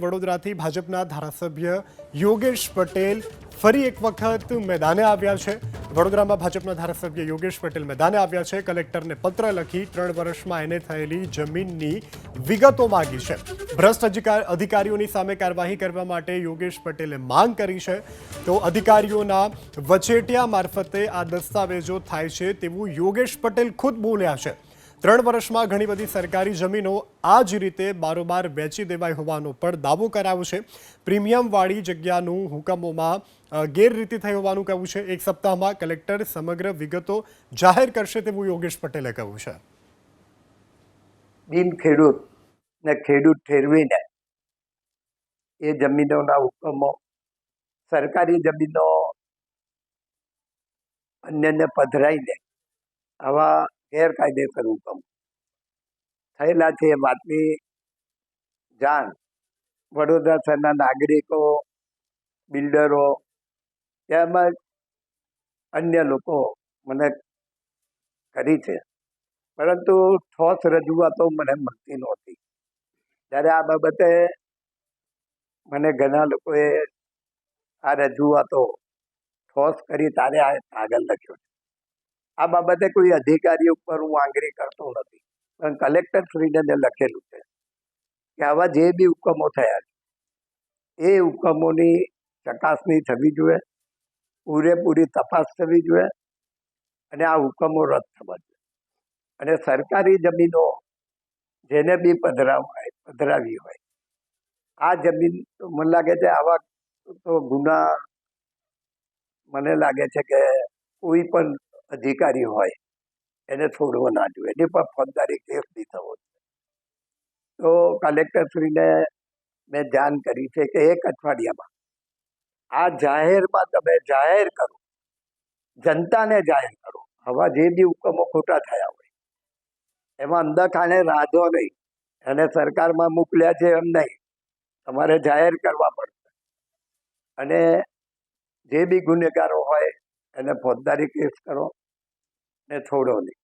વડોદરાથી ભાજપના ધારાસભ્ય યોગેશ પટેલ ફરી એક વખત મેદાને આવ્યા છે. વડોદરામાં ભાજપના ધારાસભ્ય યોગેશ પટેલ મેદાને આવ્યા છે. કલેક્ટરને પત્ર લખી ત્રણ વર્ષમાં એને થયેલી જમીનની વિગતો માંગી છે. ભ્રષ્ટ અધિકાર અધિકારીઓની સામે કાર્યવાહી કરવા માટે યોગેશ પટેલે માંગ કરી છે. તો અધિકારીઓના વચેટિયા મારફતે આ દસ્તાવેજો થાય છે તેવું યોગેશ પટેલ ખુદ બોલ્યા છે. ત્રણ વર્ષમાં ઘણી બધી સરકારી જમીનો આ જ રીતે બારોબાર વેચી દેવાઈ હોવાનો પણ દાવો કરાયો છે. પ્રીમિયમવાળી જગ્યાનું હુકમોમાં ગેરરીતિ થઈ હોવાનું કહેવું છે. એક સપ્તાહમાં કલેક્ટર સમગ્ર વિગતો જાહેર કરશે તેવું યોગેશ પટેલે કહ્યું છે. બિન ખેડૂત ને ખેડૂત ઠેરવીને એ જમીનોના હુકમો, સરકારી જમીનો અન્યને પધરાઈને આવા ગેરકાયદેસર હુકમ. થયેલા છે એ વાતની જાણ વડોદરા શહેરના નાગરિકો, બિલ્ડરો, તેમજ અન્ય લોકો મને કરી છે. પરંતુ ઠોસ રજૂઆતો મને મળતી નહોતી. ત્યારે આ બાબતે મને ઘણા લોકોએ આ રજૂઆતો ઠોસ કરી તારે આ કાગળ લખ્યો છે. આ બાબતે કોઈ અધિકારી ઉપર હું આંગરી કરતો નથી. પણ કલેક્ટર શ્રીને લખેલું છે કે આવા જે બી હુકમો થયા છે, એ હુકમોની ચકાસણી થવી જોઈએ, પૂરેપૂરી તપાસ થવી જોઈએ અને આ હુકમો રદ થવા જોઈએ. અને સરકારી જમીનો જેને બી પધરાવાય પધરાવી હોય, આ જમીન તો મને લાગે છે આવા તો ગુના મને લાગે છે કે કોઈ પણ અધિકારી હોય, એને છોડવો ના જોઈએ. એની પર ફોજદારી કેસ નહીં થવો જોઈએ. તો કલેક્ટરશ્રીને મેં ધ્યાન કરી છે કે એક અઠવાડિયામાં આ જાહેરમાં તમે જાહેર કરો. જનતાને જાહેર કરો. હવા જે બી હુકમો ખોટા થયા હોય, એમાં અંદરખાને રાધો નહીં. અને સરકારમાં મોકલ્યા છે એમ નહીં. તમારે જાહેર કરવા પડશે. અને જે બી ગુનેગારો એને ફોજદારી કેસ કરો ને છોડો નહીં.